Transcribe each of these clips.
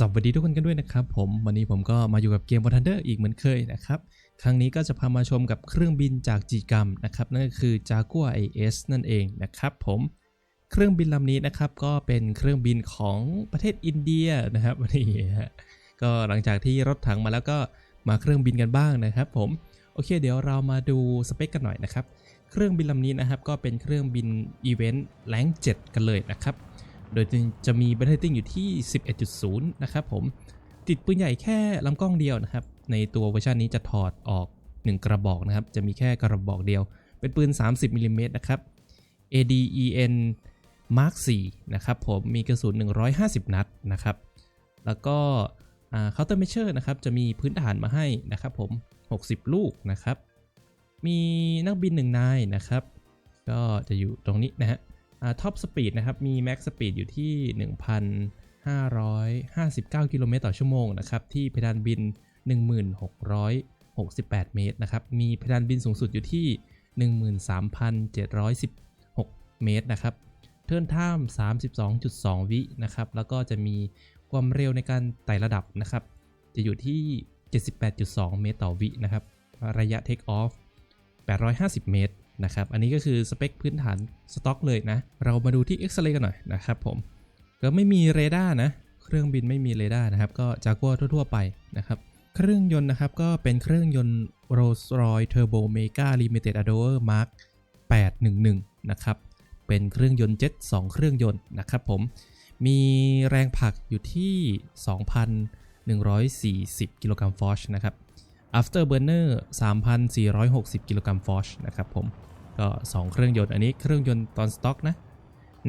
สวัสดีทุกคนกันด้วยนะครับผมวันนี้ผมก็มาอยู่กับเกม War Thunder อีกเหมือนเคยนะครับ ครั้งนี้ก็จะพามาชมกับเครื่องบินจากจีกรรมนะครับ นั่นก็คือ Jaguar AS นั่นเองนะครับผมเครื่องบินลำนี้นะครับก็เป็นเครื่องบินของประเทศอินเดียนะครับนี่ฮะก็หลังจากที่รถถังมาแล้วก็มาเครื่องบินกันบ้างนะครับผมโอเค เดี๋ยวเรามาดูสเปคกันหน่อยนะครับ เครื่องบินลำนี้นะครับก็เป็นเครื่องบินอีเวนต์แรง7กันเลยนะครับ โดยจะมีเบนเทติ้งอยู่ที่ 11.0 นะครับผม ติดปืนใหญ่แค่ลำกล้องเดียวนะครับ ในตัวเวอร์ชันนี้จะถอดออก 1 กระบอกนะครับ จะมีแค่กระบอกเดียว เป็นปืน 30มิลลิเมตรนะครับ ADEN Mark 4นะครับผม มีกระสุน 150 นัดนะครับ แล้วก็ Counter Measure นะครับ จะมีพื้นฐานมาให้นะครับผม 60 ลูกนะครับ มีนักบินหนึ่งนายนะครับ ก็จะอยู่ตรงนี้นะฮะ ท็อปสปีดนะครับมีแม็กสปีดอยู่ที่ 1,559 กิโลเมตรต่อชั่วโมงนะครับที่เพดานบิน 1668 เมตรนะครับมีเพดานบินสูงสุดอยู่ที่ 13,716 เมตรนะครับเทิร์นท่าม32.2 วินะครับแล้วก็จะมีความเร็วในการไต่ระดับนะครับจะอยู่ที่ 78.2 เมตรต่อวินะครับระยะเทคออฟ850 เมตร นะครับ อันนี้ก็คือสเปคพื้นฐานสต็อกเลยนะ เรามาดูที่เอ็กซเรย์กันหน่อยนะครับผม ก็ไม่มีเรดาร์นะ เครื่องบินไม่มีเรดาร์นะครับ ก็จากัวทั่ว ๆ ไปนะครับ เครื่องยนต์นะครับก็เป็นเครื่องยนต์ Rolls-Royce Turbo Mega Limited Adore Mark 811 นะครับ เป็นเครื่องยนต์เจ็ต2เครื่องยนต์นะครับผม มีแรงผลักอยู่ที่ 2,140 กิโลกรัมฟอร์ชนะครับ Afterburner 3,460 กิโลกรัมฟอร์ชนะครับผม ก็ 2 เครื่องยนต์ อันนี้เครื่องยนต์ตอนสต็อกนะ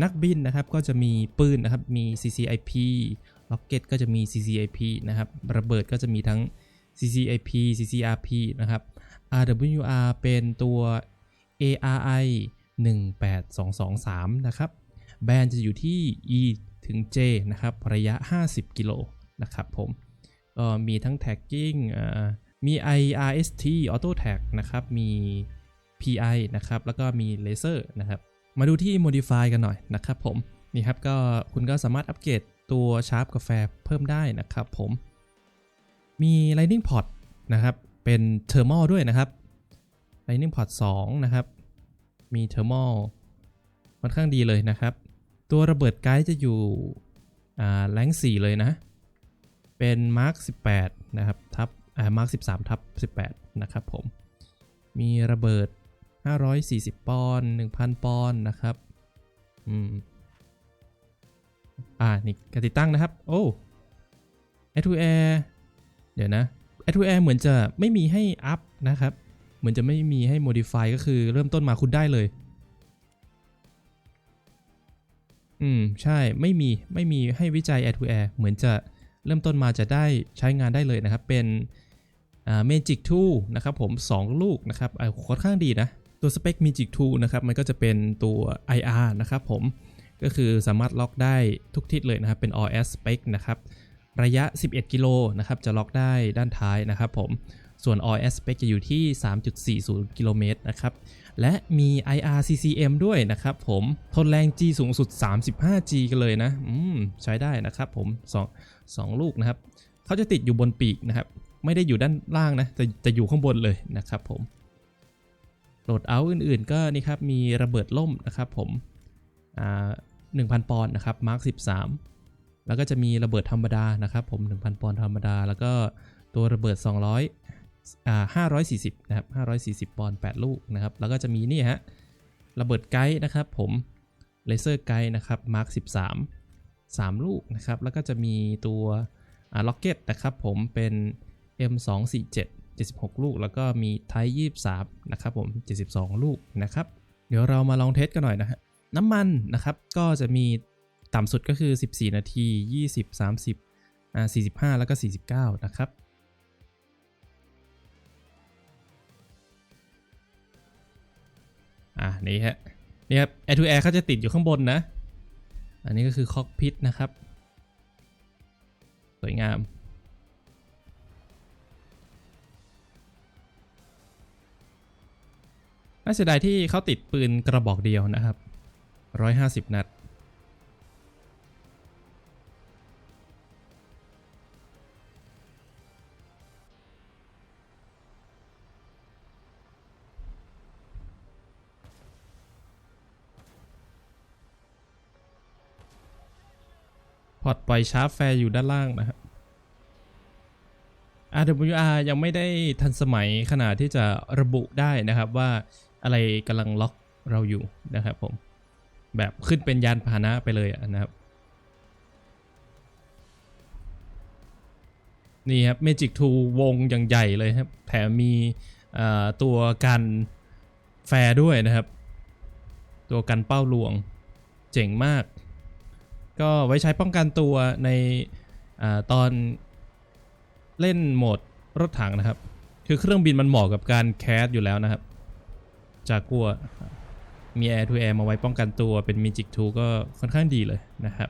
นักบินนะครับก็จะมีปืนนะครับ มี CCIP ล็อกเก็ตก็จะมี CCIP นะครับ ระเบิดก็จะมีทั้ง CCIP CCRP นะครับ RWR เป็นตัว ARI 18223 นะครับ แบรนด์จะอยู่ที่ E ถึง J นะครับ ระยะ 50 กิโลนะครับผมก็มีทั้ง tagging มี IRST Auto Tag นะครับ มี PI นะครับ แล้วก็มีเลเซอร์นะครับ มาดูที่ Modify กันหน่อยนะครับผม นี่ครับก็คุณก็สามารถอัปเกรดตัวชาร์ปกาแฟเพิ่มได้นะครับผม มี Lightning Port นะครับ เป็น Thermal ด้วยนะครับ Lightning Port 2 นะครับ มี Thermal ค่อนข้างดีเลยนะครับ ตัวระเบิดไกด์จะอยู่แรง4เลยนะ เป็น Mark 18 นะครับ ทับ อ่า Mark 13ทับ18 นะครับผม มีระเบิด 540 ปอนด์1,000 ปอนด์นะครับ อืม อ่า นี่การติดตั้งนะครับ โอ้ a 2 air เดี๋ยวนะ a 2 air เหมือนจะไม่มีให้อัพนะครับ เหมือนจะไม่มีให้ modify ก็คือเริ่มต้นมาคุณได้เลย อืม ใช่ ไม่มี ไม่มีให้วิจัย a 2 air เหมือนจะเริ่มต้นมาจะได้ใช้งานได้เลยนะครับ เป็น อ่า Magic Tool นะครับผม 2 ลูกนะครับค่อนข้างดีนะ ตัวสเปค Magic Tool นะครับ มันก็จะเป็นตัว IR นะครับผม ก็คือสามารถล็อกได้ทุกทิศเลยนะครับ เป็น all s spec นะครับ ระยะ 11 กิโลนะครับ จะล็อกได้ด้านท้ายนะครับผม ส่วน all s spec จะอยู่ที่ 3.40 กิโลเมตรนะครับ และมี IR CCM ด้วยนะครับผม ทนแรง G สูงสุด 35G กันเลยนะ อืม ใช้ได้นะครับผม 2 2 ลูกนะครับ เขาจะติดอยู่บนปีกนะครับ ไม่ได้อยู่ด้านล่างนะแต่จะอยู่ข้างบนเลยนะครับผมโหลดเอาอื่นๆ ก็นี่ครับมีระเบิดล่มนะครับผมอ่า1,000ปอนด์นะครับมาร์ค13แล้วก็จะมีระเบิดธรรมดานะครับผม 1,000 ปอนด์ธรรมดา แล้วก็ตัวระเบิด 200อ่า540 นะครับ 540 ปอนด์ 8 ลูกนะครับ แล้วก็จะมีนี่ฮะ ระเบิดไกด์นะครับผม เลเซอร์ไกด์นะครับมาร์ค13 3 ลูกนะครับ แล้วก็จะมีตัวอ่าล็อกเก็ตนะครับผม เป็น M247 76 ลูก แล้วก็มีไทย23นะครับผม 72 ลูกนะครับ เดี๋ยวเรามาลองเทสกันหน่อยนะฮะน้ำมันนะครับก็จะมีต่ำสุดก็คือ 14 นาที 20 30อ่า45 แล้วก็ 49 นะครับอ่านี่ฮะนี่ครับ Air to Air เขาจะติดอยู่ข้างบนนะ อันนี้ก็คือคอกพิทนะครับ สวยงาม น่าเสียดายที่เขาติดปืนกระบอกเดียวนะครับ 150 นัด พอร์ตปล่อยชาร์ฟแฟร์อยู่ด้านล่างนะครับ RWR ยังไม่ได้ทันสมัยขนาดที่จะระบุได้นะครับว่า อะไรกำลังล็อกเราอยู่นะครับผม แบบขึ้นเป็นยานพาหนะไปเลยะนะครับ นี่ครับ Magic 2 วงอย่างใหญ่เลยครับ แถมมีตัวกันแฟร์ด้วยนะครับ ตัวกันเป้าลวงเจ๋งมาก ก็ไว้ใช้ป้องกันตัวในอตอนเล่นโหมดรถถังนะครับ คือเครื่องบินมันเหมาะกับการแคสอยู่แล้วนะครับ จากกัวมี Air to Air มาไว้ป้องกันตัวเป็น Magic 2ก็ค่อนข้างดีเลยนะครับ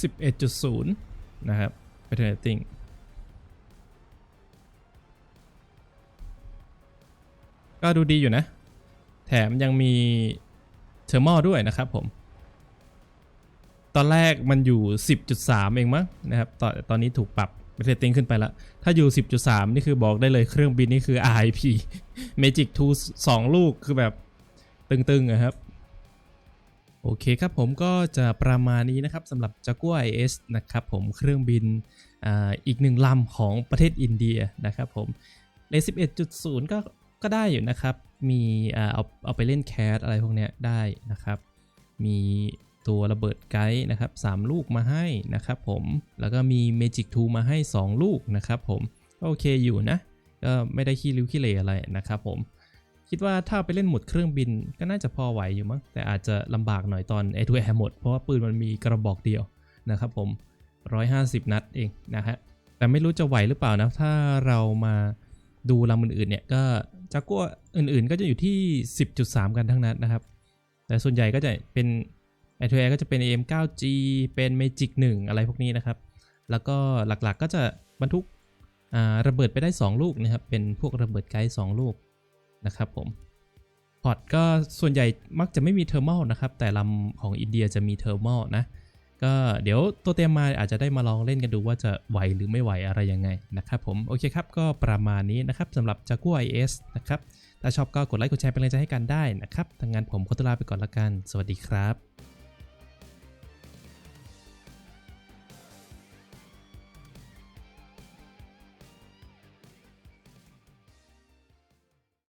11.0 นะครับ Penetrating ก็ดูดีอยู่นะ แถมยังมีเทอร์มอด้วยนะครับผม ตอนแรกมันอยู่ 10.3 เองมั้งนะครับ ตอนตอนนี้ถูกปรับ เรตติ้งขึ้นไปแล้วถ้าอยู่ 10.3 นี่คือบอกได้เลยเครื่องบินนี่คือ RIP Magic 2 2 ลูกคือแบบตึงๆอะครับ โอเคครับผมก็จะประมาณนี้นะครับสำหรับ Jaguar IS นะครับผมเครื่องบินออีกหนึ่งลำของประเทศอินเดียนะครับผมเล11.0 ก็ก็ได้อยู่นะครับ มีเอาเอาไปเล่นแคสอะไรพวกเนี้ยได้นะครับ มี ตัวระเบิดไกด์นะครับ3ลูกมาให้นะครับผมแล้วก็มี Magic 2มาให้ 2 ลูกนะครับผมก็โอเคอยู่นะก็ไม่ได้ขี้ริ้วขี้เหร่อะไรนะครับผมคิดว่าถ้าไปเล่นหมดเครื่องบินก็น่าจะพอไหวอยู่มั้งแต่อาจจะลำบากหน่อยตอน a อ Air หมด เพราะว่าปืนมันมีกระบอกเดียวนะครับผม 150 นัดเองนะฮะแต่ไม่รู้จะไหวหรือเปล่านะ ถ้าเรามาดูลำอื่นๆเนี่ยก็จากกัวอื่นๆก็จะอยู่ที่ 10.3 กันทั้งนั้นนะครับ แต่ส่วนใหญ่ก็จะเป็น a อ Air ก็จะเป็น AM9G เป็น Magic 1 อะไรพวกนี้นะครับ แล้วก็หลักๆก็จะบรรทุกระเบิดไปได้ 2 ลูกนะครับ เป็นพวกระเบิดไกด์2ลูกนะครับผมพอร์ตก็ส่วนใหญ่มักจะไม่มีเทอร์มอลนะครับ แต่ลำของอินเดียจะมีเทอร์มอลนะ ก็เดี๋ยวตัวเตรียมมาอาจจะได้มาลองเล่นกันดูว่าจะไหวหรือไม่ไหวอะไรยังไงนะครับผม โอเคครับ ก็ประมาณนี้นะครับสำหรับ Jaguar IS นะครับ ถ้าชอบก็กดไลค์กดแชร์เป็นกำลังใจให้กันได้นะครับทางงานผมขอตัวลาไปก่อนละกัน สวัสดีครับ